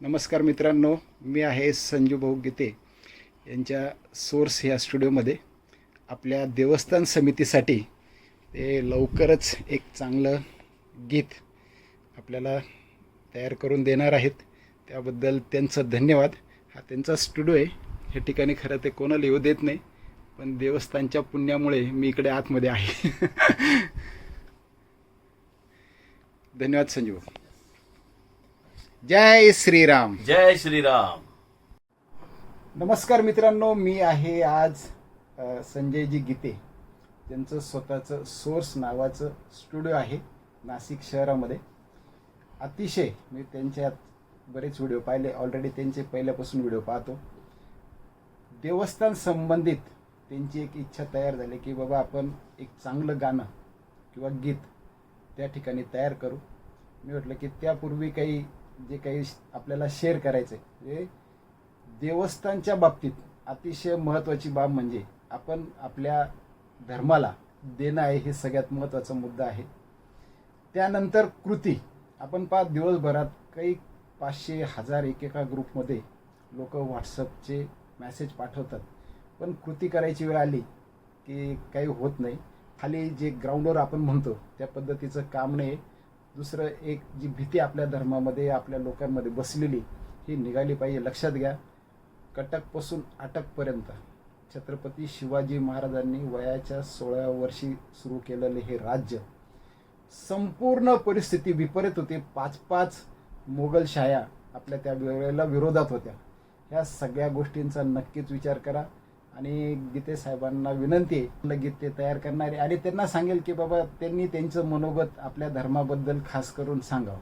नमस्कार मित्रांनो मी आहे संजू भाऊ गीते यांच्या सोर्स ह्या स्टुडिओमध्ये. आपल्या देवस्थान समितीसाठी ते लवकरच एक चांगलं गीत आपल्याला तयार करून देणार आहेत. त्याबद्दल त्यांचं धन्यवाद. हा त्यांचा स्टुडिओ आहे. हे ठिकाणी खरं ते कोणाला येऊ देत नाही पण देवस्थानच्या पुण्यामुळे मी इकडे आतमध्ये आहे. धन्यवाद संजीव भाऊ. जय श्रीराम. जय श्रीराम. नमस्कार मित्रांनो मी आहे आज अ, संजयजी गीते. त्यांचं स्वतःचं सोर्स नावाचं स्टुडिओ आहे नाशिक शहरामध्ये. अतिशय मी त्यांच्यात बरेच व्हिडिओ पाहिले. ऑलरेडी त्यांचे पहिल्यापासून व्हिडिओ पाहतो. देवस्थान संबंधित त्यांची एक इच्छा तयार झाली की बाबा आपण एक चांगलं गाणं किंवा गीत त्या ठिकाणी तयार करू. मी म्हटलं की त्यापूर्वी काही जे काही आपल्याला शेअर करायचं आहे म्हणजे देवस्थानच्या बाबतीत अतिशय महत्त्वाची बाब म्हणजे आपण आपल्या धर्माला देणं आहे हे सगळ्यात महत्त्वाचा मुद्दा आहे. त्यानंतर कृती. आपण पाहत दिवसभरात काही पाचशे हजार एकेका ग्रुपमध्ये लोक व्हॉट्सअपचे मॅसेज पाठवतात. पण कृती करायची वेळ आली की काही होत नाही. खाली जे ग्राउंडवर आपण म्हणतो त्या पद्धतीचं काम नाही. दुसरं एक जी भीती आपल्या धर्मामध्ये आपल्या लोकांमध्ये बसलेली ही निघाली पाहिजे. लक्षात घ्या कटकपासून अटकपर्यंत छत्रपती शिवाजी महाराजांनी वयाच्या सोळाव्या वर्षी सुरू केलेले हे राज्य संपूर्ण परिस्थिती विपरीत होती. पाच पाच मोगलशाया आपल्या त्या वेळेला विरोधात होत्या. ह्या सगळ्या गोष्टींचा नक्कीच विचार करा. आणि गीते साहेबांना विनंती आहे गीते तयार करणारे. आणि त्यांना सांगेल की बाबा त्यांनी त्यांचं मनोगत आपल्या धर्माबद्दल खास करून सांगावं.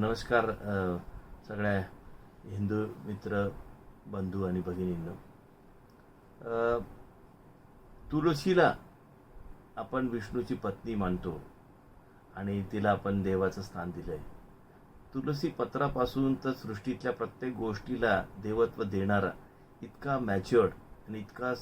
नमस्कार सगळ्या हिंदू मित्र बंधू आणि भगिनींना. तुळशीला आपण विष्णूची पत्नी मानतो आणि तिला आपण देवाचं स्थान दिलं आहे तुलसी पत्रापासून तर सृष्टीतल्या प्रत्येक गोष्टीला देवत्व देणारा इतका मॅच्युअर्ड आणि इतका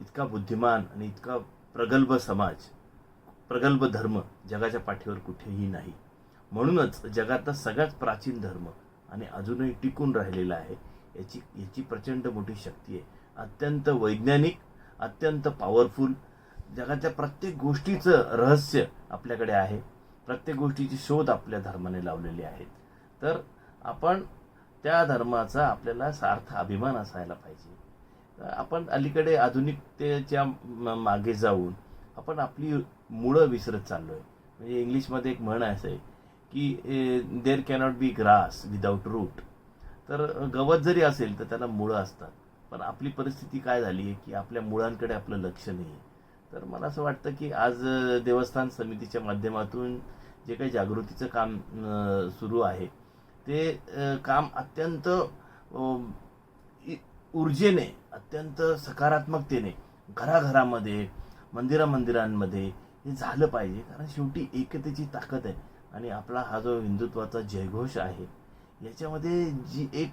इतका बुद्धिमान आणि इतका प्रगल्भ समाज प्रगल्भ धर्म जगाच्या पाठीवर कुठेही नाही. म्हणूनच जगातला सगळ्यात प्राचीन धर्म आणि अजूनही टिकून राहिलेला आहे याची याची प्रचंड मोठी शक्ती आहे. अत्यंत वैज्ञानिक अत्यंत पॉवरफुल जगाच्या प्रत्येक गोष्टीचं रहस्य आपल्याकडे आहे. प्रत्येक गोष्टीची शोध आपल्या धर्माने लावलेली आहेत तर आपण त्या धर्माचा आपल्याला सार्थ अभिमान असायला पाहिजे. आपण अलीकडे आधुनिकतेच्या म- मागे जाऊन आपण आपली मुळं विसरत चाललो आहे म्हणजे इंग्लिशमध्ये एक म्हण असं आहे की there cannot be grass without root तर गवत जरी असेल तर त्याला मुळं असतात. पण आपली परिस्थिती काय झाली आहे की आपल्या मुळांकडे आपलं लक्ष नाही आहे. तर मला असं वाटतं की आज देवस्थान समितीच्या माध्यमातून जे काही जागृतीचं काम सुरू आहे ते काम अत्यंत ऊर्जेने अत्यंत सकारात्मकतेने घराघरामध्ये मंदिरामंदिरांमध्ये हे झालं पाहिजे. कारण शेवटी एकतेची ताकद आहे. आणि आपला हा जो हिंदुत्वाचा जयघोष आहे याच्यामध्ये जी एक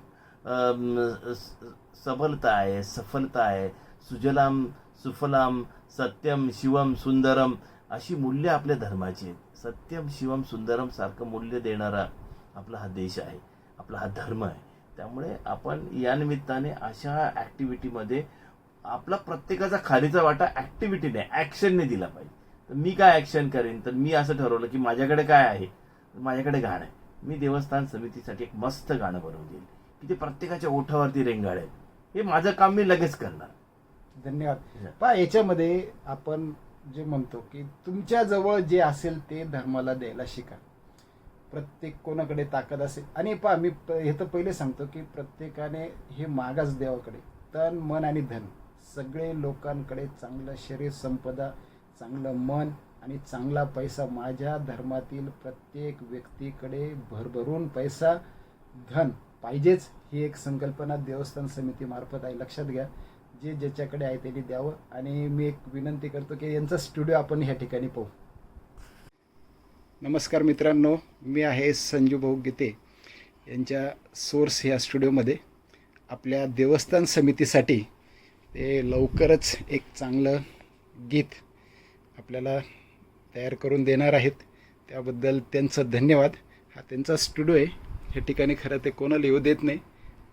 सबलता आहे सफलता आहे सुजलाम सुफलाम सत्यम शिवम सुंदरम अशी मूल्य आपल्या धर्माची आहेत. सत्यम शिवम सुंदरम सारखं मूल्य देणारा आपला हा देश आहे आपला हा धर्म आहे. त्यामुळे आपण या निमित्ताने अशा ॲक्टिव्हिटीमध्ये आपला प्रत्येकाचा खालीचा वाटा ॲक्टिव्हिटीने ॲक्शनने दिला पाहिजे. तर मी काय ॲक्शन करेन? तर मी असं ठरवलं की माझ्याकडे काय आहे? तर माझ्याकडे गाणं आहे. मी देवस्थान समितीसाठी एक मस्त गाणं बनवून देईल की ते प्रत्येकाच्या ओठावरती रेंगाळेल. हे माझं काम मी लगेच करणार. धन्यवाद. पहा याच्यामध्ये आपण जे म्हणतो की तुमच्या जवळ जे असेल ते धर्माला द्यायला शिका. प्रत्येक कोणाकडे ताकद असेल. आणि पहा मी प- हे तर पहिले सांगतो की प्रत्येकाने हे मागास देवाकडे तन मन आणि धन. सगळे लोकांकडे चांगलं शरीर संपदा चांगलं मन आणि चांगला पैसा. माझ्या धर्मातील प्रत्येक व्यक्तीकडे भरभरून पैसा धन पाहिजेच. ही एक संकल्पना देवस्थान समितीमार्फत आहे. लक्षात घ्या. जे ज्याच्याकडे आहे त्यांनी द्यावं. आणि मी एक विनंती करतो की यांचा स्टुडिओ आपण ह्या ठिकाणी पाहू. नमस्कार मित्रांनो मी आहे संजू भाऊ गीते यांच्या सोर्स या स्टुडिओमध्ये. आपल्या देवस्थान समितीसाठी ते लवकरच एक चांगलं गीत आपल्याला तयार करून देणार आहेत. त्याबद्दल त्यांचं धन्यवाद. हा त्यांचा स्टुडिओ आहे. ह्या ठिकाणी खरं ते कोणाला येऊ देत नाही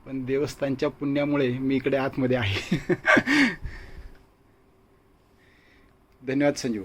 पण देवस्थानच्या पुण्यामुळे मी इकडे आतमध्ये आहे. धन्यवाद संजीव